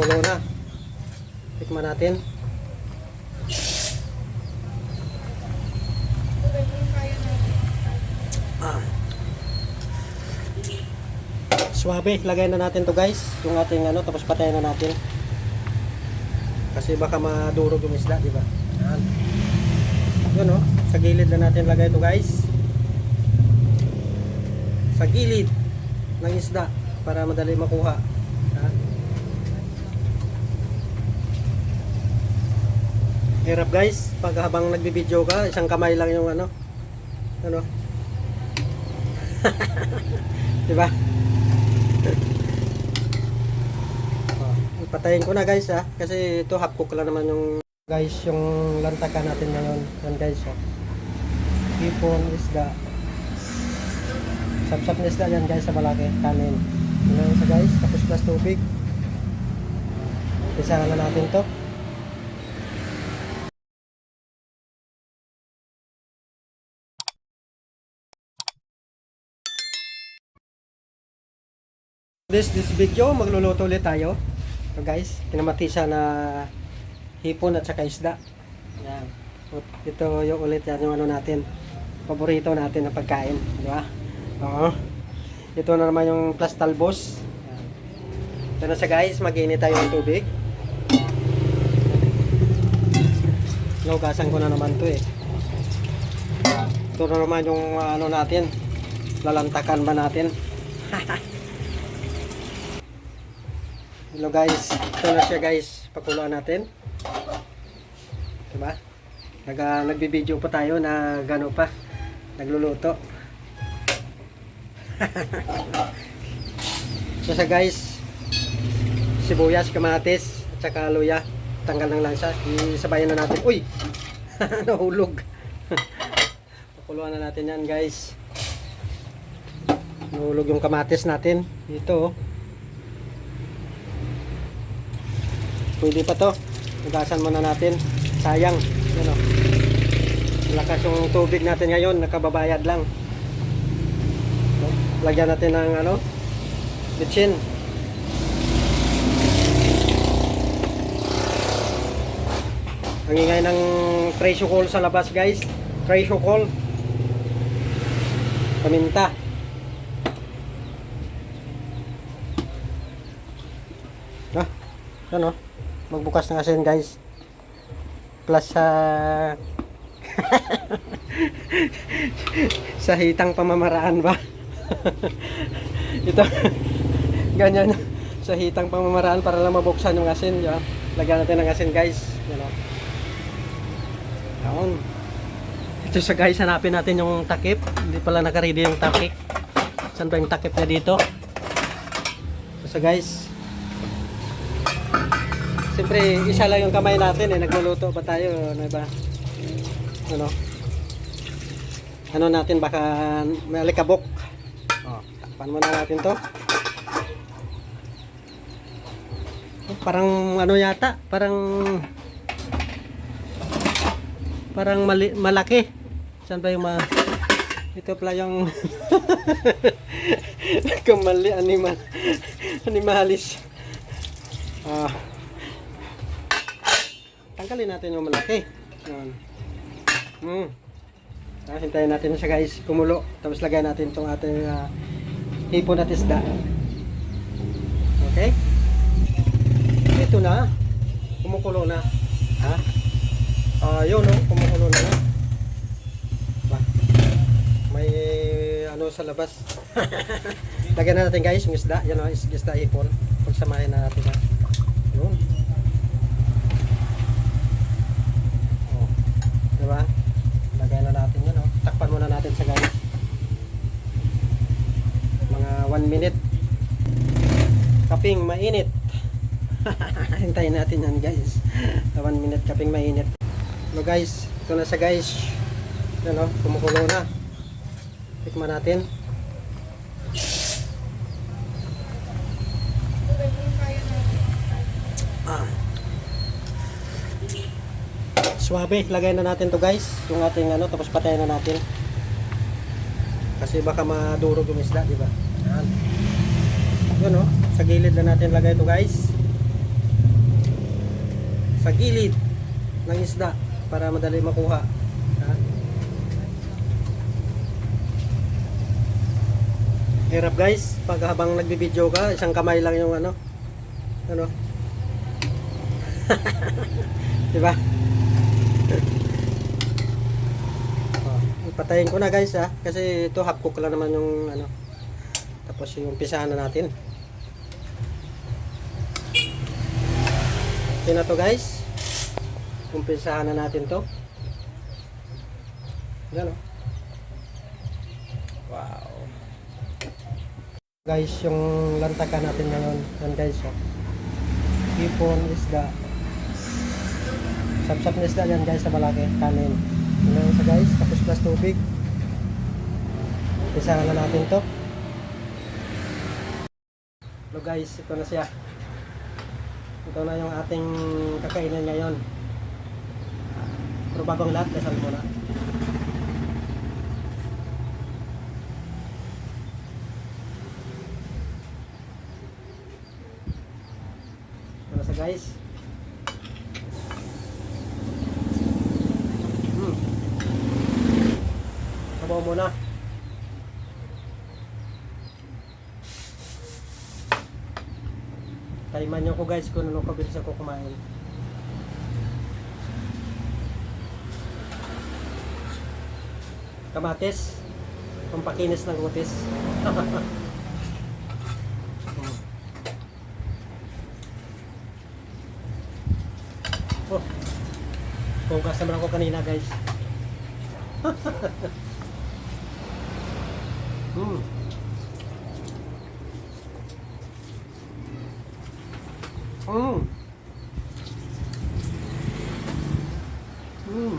kumukulo na. Tikman natin. Ah. Swabe, lagay na natin to guys. Yung ating ano, tapos patayin na natin. Kasi baka madurog yung isda, di ba? Yan. Yun oh, sa gilid na natin lagay to guys. Sa gilid ng isda para madali makuha. Yan. Hirap guys, pag habang nagbibideo ka, isang kamay lang yung ano. Ano? di ba? Oh, ipatayin ko na guys ha kasi ito half cook lang naman yung guys yung lantakan natin ngayon. Yan guys oh. hipon isda. Sapsap na isda yan guys sa malaki. Kanin. Yun lang isa guys? Tapos plus tubig. Isa na natin to This this video magluluto ulit tayo. So guys, kinamatisa na hipon at saka isda. Yan. Ito yung ulit yan yung ano natin. Paborito natin na pagkain, di ba? Oo. Ito na naman yung plus talbos. Yan. Ito na siya guys, mag-init tayo ng tubig. Naugasan ko na naman to eh. Ito na naman yung ano natin. Lalantakan ba natin? Hello guys, ito na siya guys, pakuluan natin. Diba? Nag, uh, nagbibideo pa tayo na gano pa, nagluluto. so sa guys, sibuyas, kamatis, at saka luya, tanggal ng lansa, isabayan na natin. Uy! Nahulog. pakuluan na natin yan guys. Nahulog yung kamatis natin. Dito oh. Pwede pa to. Hugasan muna natin. Sayang. Ano? Lakas yung tubig natin ngayon. Nakababayad lang. Lagyan natin ng ano? Bitchin. Ang ingay ng presyo call sa labas guys. Presyo call. Paminta. Ah, ano? Magbukas ng asin guys. Plus sa sa hitang pamamaraan ba? Ito ganyan. Sa hitang pamamaraan para lang mabuksan yung asin yeah. lagyan natin ng asin guys. You know. Yun. ito sa guys hanapin natin yung takip. Hindi pala nakaready yung takip. Saan ba yung takip na dito? Ito sa guys Siyempre, isa lang yung kamay natin eh. Nagluluto pa tayo, ano ba? Ano? Ano natin, baka may alikabok. O, takpan muna natin to. Oh, parang ano yata, parang parang mali, malaki. Saan ba yung ma... Ito pala yung kamali animal animalis. Ah. Tanggalin natin yung malaki. Yan. Hmm. Ah, hintayin natin siya guys kumulo. Tapos lagay natin itong ating uh, hipon at isda. Okay? Ito na. Kumukulo na. Ha? Ah, yun oh, kumukulo na. Ba? May ano sa labas. Lagyan na natin guys yung isda. Yan oh, is- isda hipon. Pagsamahin na natin ha. Yun. Oh. Diba? Lagay na natin yun, oh. Takpan muna natin sa guys. Mga 1 minute. Kaping mainit. Hintayin natin yan guys. 1 minute kaping mainit. Hello guys, ito na sa guys. Yan oh, kumukulo na. Tikman natin. Suwabe, lagay na natin to guys. Yung ating ano, tapos patayin na natin. Kasi baka madurog yung isda, di ba? Yan. Yun oh, sa gilid na natin lagay to guys. pagilid ng isda para madali makuha. Ha? Hirap guys, pag habang nagbibideo ka, isang kamay lang yung ano. Ano? Di ba? Oh, ipatayin ko na guys ha, kasi ito half cook lang naman yung ano. Tapos yung umpisahan na natin. Okay na to guys. Umpisahan na natin to. Yan o. Wow. Guys, yung lantakan natin ngayon. Yan guys. Oh. Hipon, isda. Sapsap na isda yan guys sa malaki. Kanin. Yun lang isa guys. Tapos plus tubig. Umpisahan na natin to. Hello guys, ito na siya. Ito na yung ating kakainin ngayon. Pero bago ang lahat, dasal muna. Ano sa guys? Hmm. Sabaw muna. Taiman nyo ko guys kung ano kabilis ako kumain. Kamatis. Pampakinis ng kutis. oh. Hugas naman ako kanina guys. hmm. Mm. Mm.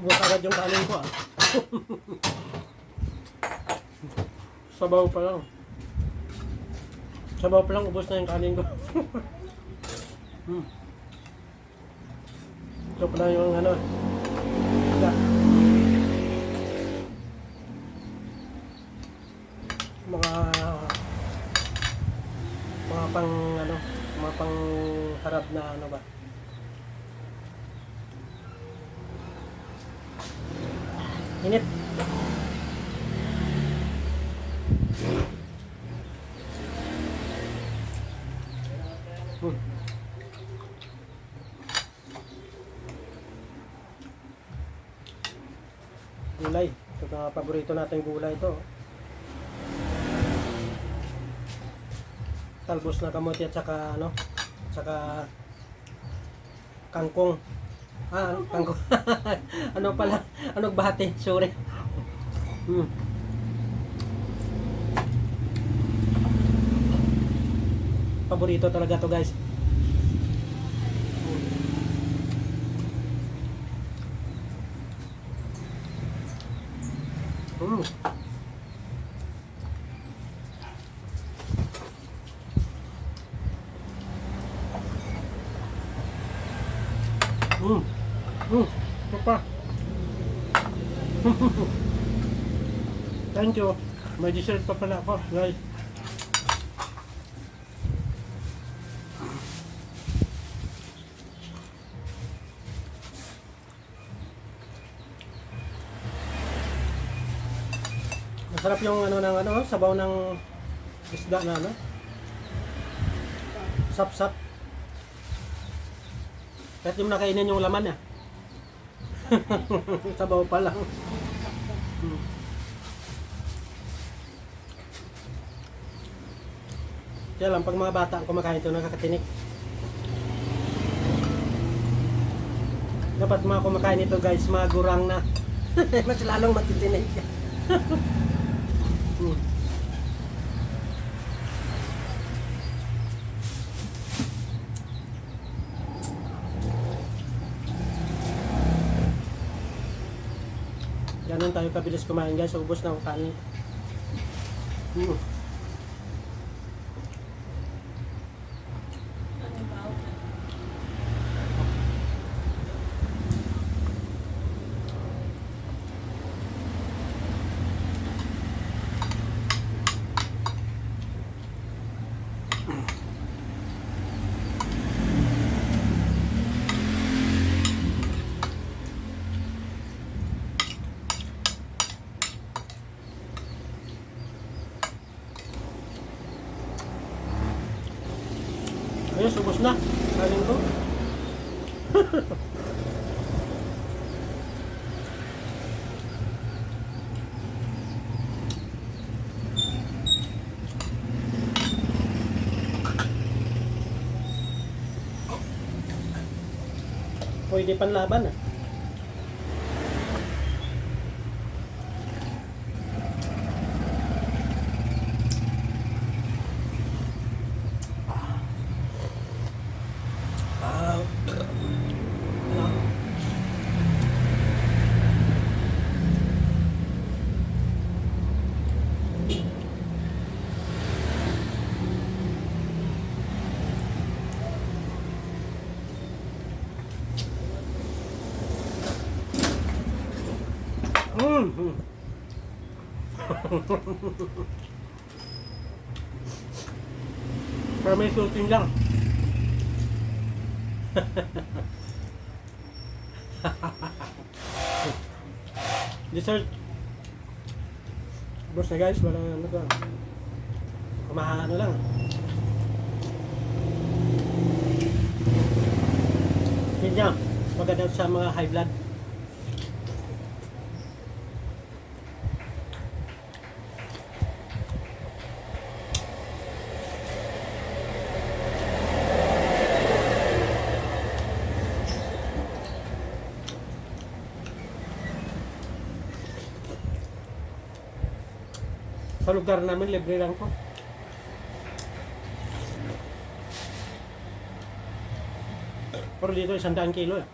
Ubus agad yung kanin ko ah. Sabaw pa lang. Sabaw pa lang, ubos na yung kanin ko. hmm. Ito pa lang yung ano. Mga mga pang ano mga pang harap na ano ba init hmm. gulay paborito natin gulay ito talbos na kamote at saka ano saka kangkong. Ah ano kangkong. Ano pala? Ano bate sorry. Hmm. paborito talaga to guys Mm. Mm. Mm. Ito pa. Thank you. May dessert pa pala ako, guys. Masarap yung ano ng ano, sabaw ng isda na ano. Sap-sap. Kahit yung nakainin yung laman niya. Sabaw pa lang. Hmm. Kaya lang, pag mga bata ang kumakain ito, nakakatinik. Dapat mga kumakain ito guys, mga gurang na. Mas lalong matitinig. hmm. Ganun tayo kabilis kumain guys, ubos na ang kanin. Hmm. Ayos, ubos na. Kanin ko. Pwede panlaban. Ah. Ano? Mm. mm. Para may shooting lang. Dessert. Boss na guys, wala ano to. Kumahano lang. Yun niya, maganda sa mga high blood. Sa lugar namin, libre lang po. Pero dito, isang daan kilo eh.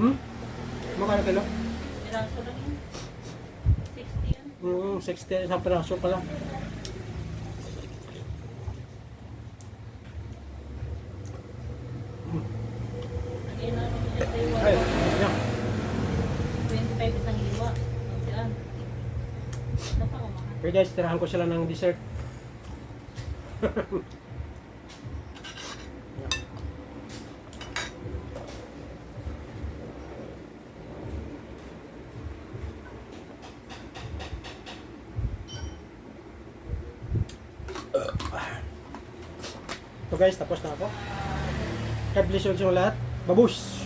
Hmm? Magkano kilo? Piraso lang yun. 60 yan. Hmm, 60, isang piraso pala. Lagay na namin niya tayo. Ay, yan. 25 isang liwa. Ang dyan. Kaya guys, tirahan ko sila ng dessert. So guys, tapos na ako. God bless you lahat. Babus!